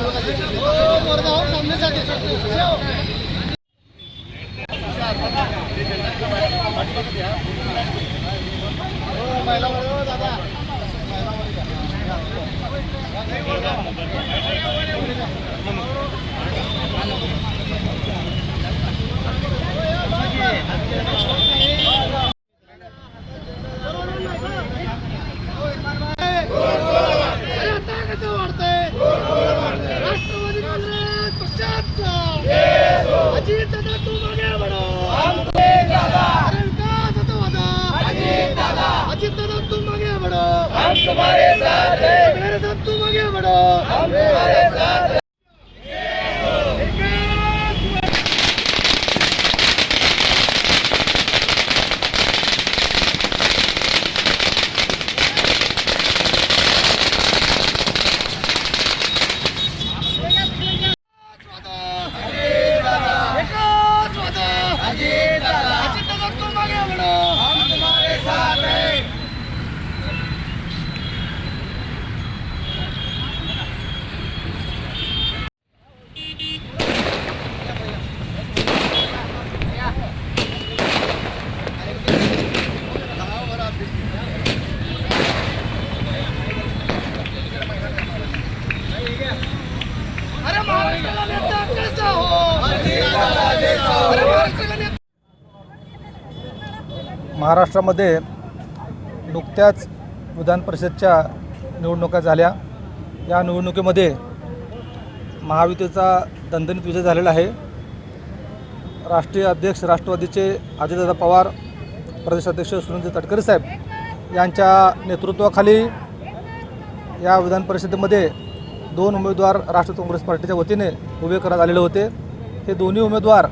हो, महिला अजित दादा तू मागे बडो अरे दादा आता वादा अजित दादा तू मागे बडो मेरे साथ तू मागे बडो एकच महाराष्ट्रामध्ये नुकत्याच विधान परिषदच्या निवडणुका झाल्या. या निवडणुकीमध्ये महायुतीचा दणदणीत विजय झालेला आहे. राष्ट्रीय अध्यक्ष राष्ट्रवादीचे अजितदादा पवार प्रदेशाध्यक्ष सुनील तटकरे साहेब यांच्या नेतृत्वाखाली या विधान परिषदेमध्ये दोन उमेदवार राष्ट्रवादी काँग्रेस पार्टीच्या वतीने उभे करण्यात आलेले होते. हे दोन्ही उमेदवार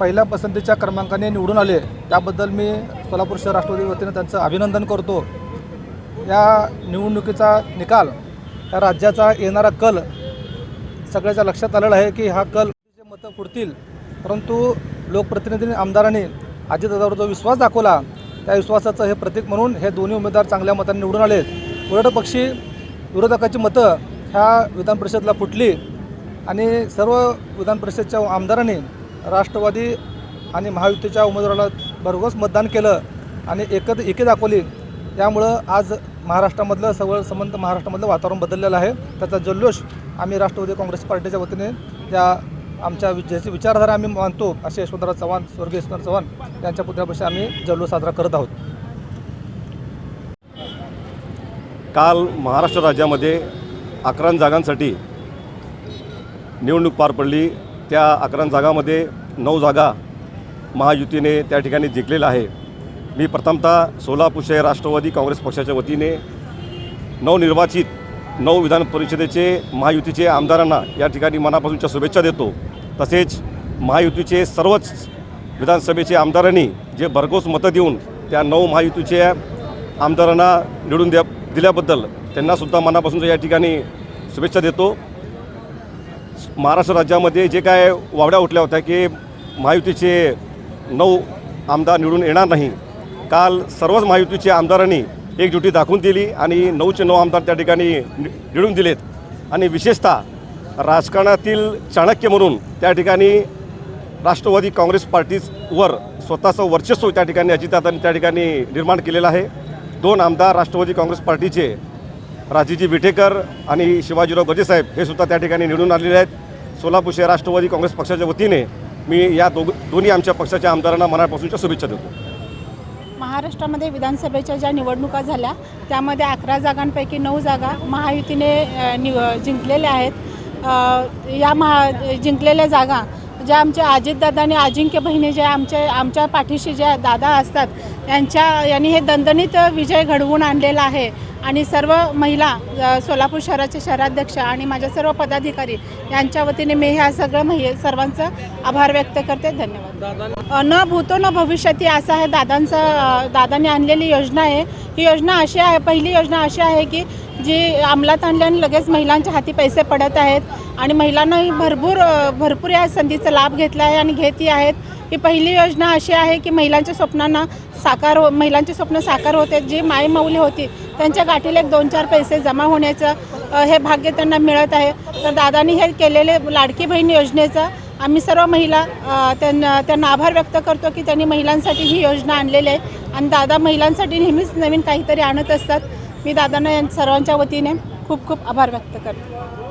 पहिल्या पसंतीच्या क्रमांकाने निवडून आले. त्याबद्दल मी सोलापूर शहर राष्ट्रवादी वतीने त्यांचं अभिनंदन करतो. या निवडणुकीचा निकाल या राज्याचा येणारा कल सगळ्याच्या लक्षात आलेला आहे की हा कल जे मतं फुटतील परंतु लोकप्रतिनिधी आमदारांनी अजितदादावर जो विश्वास दाखवला त्या विश्वासाचं हे प्रतीक म्हणून हे दोन्ही उमेदवार चांगल्या मतांनी निवडून आले उलट पक्षी विरोधकाची मतं ह्या विधान परिषदला फुटली आणि सर्व विधान परिषदच्या आमदारांनी राष्ट्रवादी आणि महायुतीच्या उमेदवाराला भरघोस मतदान केलं आणि एकत एके दाखवली. त्यामुळं आज महाराष्ट्रामधलं सगळं संबंध महाराष्ट्रामधलं वातावरण बदललेलं आहे. त्याचा जल्लोष आम्ही राष्ट्रवादी काँग्रेस पार्टीच्या वतीने त्या आमच्या ज्याची विचारधारा आम्ही मानतो असे यशवंतराव चव्हाण स्वर्गीय यशवंतराव चव्हाण यांच्या पुतळ्यापाशी आम्ही जल्लोष साजरा करत आहोत. काल महाराष्ट्र राज्यामध्ये अकरा जागांसाठी निवडणूक पार पडली. त्या अकरा जागामध्ये नऊ जागा महायुतीने त्या ठिकाणी जिंकलेल्या आहे मी प्रथमतः सोलापूर शहर राष्ट्रवादी काँग्रेस पक्षाच्या वतीने नवनिर्वाचित नऊ विधान परिषदेचे महायुतीचे आमदारांना या ठिकाणी मनापासूनच्या शुभेच्छा देतो. तसेच महायुतीचे सर्वच विधानसभेचे आमदारांनी जे भरघोस मतं देऊन त्या नऊ महायुतीच्या आमदारांना निवडून द्या दिल्याबद्दल त्यांनासुद्धा मनापासून या ठिकाणी शुभेच्छा देतो. महाराष्ट्र राज्यामध्ये जे काय वावड्या उठल्या होत्या की महायुतीचे नऊ आमदार निवडून येणार नाही. काल सर्वच महायुतीचे आमदारांनी एकजुटी दाखवून दिली आणि नऊचे नऊ आमदार त्या ठिकाणी नि- निवडून दिलेत. आणि विशेषतः राजकारणातील चाणक्य म्हणून त्या ठिकाणी राष्ट्रवादी काँग्रेस पार्टीवर स्वतःचं वर्चस्व त्या ठिकाणी अजितदादांनी त्या ठिकाणी निर्माण केलेलं आहे. दोन आमदार राष्ट्रवादी काँग्रेस पार्टीचे राजीजी विटेकर आणि शिवाजीराव गजेसाहेब हे सुद्धा त्या ठिकाणी निवडून आलेले आहेत. सोलापूर शहर राष्ट्रवादी काँग्रेस पक्षाच्या वतीने मी या दोघ दोन्ही आमच्या पक्षाच्या आमदारांना मनापासूनच्या शुभेच्छा देतो. महाराष्ट्रामध्ये विधानसभेच्या ज्या निवडणुका झाल्या त्यामध्ये अकरा जागांपैकी नऊ जागा महायुतीने निव जिंकलेल्या आहेत. या महा जिंकलेल्या जागा ज्या आमच्या अजितदादा आणि अजिंक्य बहिणी ज्या आमच्या आमच्या पाठीशी ज्या दादा असतात यांच्या यांनी हे दणदणीत विजय घडवून आणलेला आहे. आणि सर्व महिला सोलापूर शहराचे शहराध्यक्ष आणि माझ्या सर्व पदाधिकारी यांच्या वतीने मी ह्या सगळं महि सर्वांचं आभार व्यक्त करते. धन्यवाद. न भूतो न भविष्यती असं आहे दादांचं दादांनी आणलेली योजना आहे. ही योजना अशी आहे पहिली योजना अशी आहे की जी अंमलात आणल्याने लगेच महिलांच्या हाती पैसे पडत आहेत आणि महिलांनाही भरपूर भरपूर या संधीचा लाभ घेतला आहे आणि घेतही आहेत. ही पहिली योजना अशी आहे की महिलांच्या स्वप्नांना साकार हो महिलांचे स्वप्न साकार होते जी मायमौली होती त्यांच्या गाठीला एक दोन चार पैसे जमा होण्याचं हे भाग्य त्यांना मिळत आहे. तर दादानी हे केलेले लाडकी बहीण योजनेचं आम्ही सर्व महिला त्यांना त्यांना आभार व्यक्त करतो की त्यांनी महिलांसाठी ही योजना आणलेली आहे. आणि दादा महिलांसाठी नेहमीच नवीन काहीतरी आणत असतात. मी दादांना सर्वांच्या वतीने खूप खूप आभार व्यक्त करते.